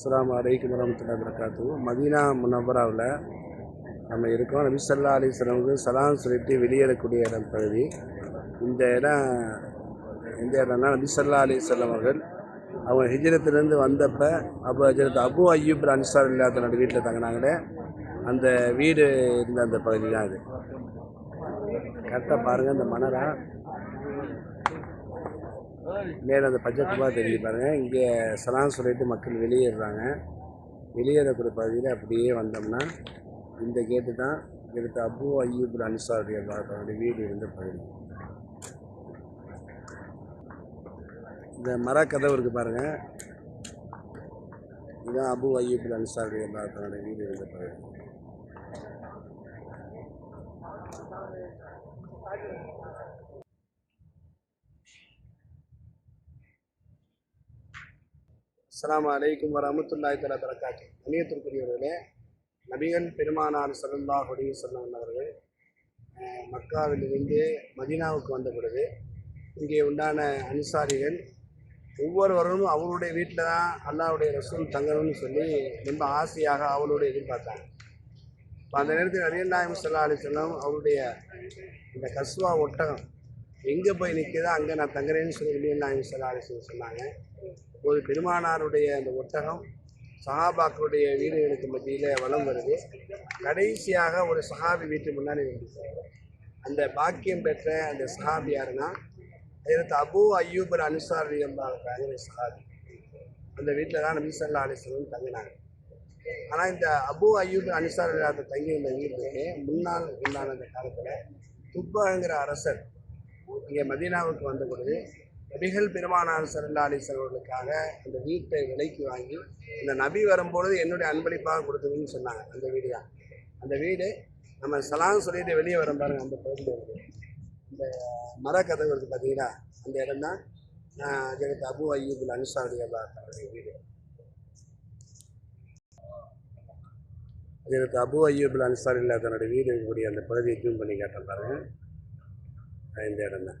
அஸ்லாம் அலைக்கும் வரமத்துல வரகாத்து மதீனா முனவராவில் நம்ம இருக்கோம். நபிசல்லா அலிஸ்லாமுக்கு சலாம் சொல்லிட்டு வெளியேறக்கூடிய இடம் பகுதி. இந்த இடம் எந்த இடம்னா நபிசல்லா அலிஸ்லாம் அவர்கள் அவங்க ஹிஜரத்துலேருந்து வந்தப்போ அப்போ ஹஜரத் அபு அய்யூப் அன்சார் இல்லாத வீட்டில் தங்கினாங்களே. அந்த வீடு இருந்த அந்த பகுதி தான் அது கரெக்டாக பாருங்கள் அந்த மணரா மேலே அந்த பச்சை குப்பா தெரிஞ்சு பாருங்கள் இங்கே சலாம் சொல்லிட்டு மக்கள் வெளியேறுறாங்க. வெளியேறக்கூடிய பகுதியில் அப்படியே வந்தோம்னா இந்த கேட்டு தான் எடுத்த அபு ஐயூப் அன்சாருடைய அவருடைய வீடு இருந்த பகுதி. இந்த மரக்கதவு இருக்குது பாருங்கள் இதுதான் அபு ஐயூப் அன்சாருடைய அவருடைய வீடு இருந்த பகுதி. அஸ்லாம் அலைக்கும் வரமத்துல்லாய் தலா வரகாத்து கண்ணியத்திற்குரியவர்களே நபிகள் பெருமானார் சல்லா அலைஹி சொன்னவர்கள் அவர்கள் மக்காவிலிருந்து மதீனாவுக்கு வந்த பொழுது இங்கே உண்டான அனுசாரிகள் ஒவ்வொருவரும் அவருடைய வீட்டில் தான் அல்லாவுடைய ரசூல் தங்கணும்னு சொல்லி ரொம்ப ஆசையாக அவளோட எதிர்பார்த்தாங்க. இப்போ அந்த நேரத்தில் நபியல்லாஹிம் சல்லா அலிஸ்லாம் அவருடைய இந்த கஸ்வா ஒட்டகம் எங்கே போய் நிற்குதோ அங்கே நான் தங்குறேன்னு சொல்லி நபியல்லாஹிம் சல்லா அலிஸ்லாம் சொன்னாங்க. ஒரு பெருமானாருடைய அந்த ஒட்டகம் சஹாபாக்களுடைய வீடுகளுக்கு மத்தியில் வலம் வருது. கடைசியாக ஒரு சஹாபி வீட்டு முன்னாடி வந்துச்சு அந்த பாக்கியம் பெற்ற அந்த சஹாபி யாருன்னா அதற்கு அபு அய்யூபர் அனுசாரி என்பாங்க சஹாபி அந்த வீட்டில் தான் நபி ஸல்லல்லாஹு அலைஹி தங்கினாங்க. ஆனால் இந்த அபு அய்யூப் அனுசார் இல்லாத தங்கி இருந்த வீட்டுக்கு முன்னால் உண்டான அந்த காலத்தில் துப்பாங்கிற அரசர் இங்கே மதீனாவுக்கு வந்த பொழுது நபிகள் பெருமானார் சல்லா அலிஸ்வல் அந்த வீட்டை விலைக்கு வாங்கி இந்த நபி வரும்பொழுது என்னுடைய அன்பளிப்பாக கொடுத்ததுன்னு சொன்னாங்க அந்த வீடு தான். அந்த வீடு நம்ம சலாம் சொல்லிட்டு வெளியே வரோம் பாருங்க அந்த பகுதியில் இருக்குது இந்த மரக்கதவு இருக்குது பார்த்தீங்களா? அந்த இடம் தான் ஜெகத் அபு அய்யூபுல் அனுசாருடைய தன்னுடைய வீடு. ஜெகத் அபு அய்யூபுல் அன்சாரில் தன்னுடைய வீடு இருக்கக்கூடிய அந்த பகுதியை ஜூம் பண்ணி கேட்டேன் பாருங்க. இந்த இடம் தான்.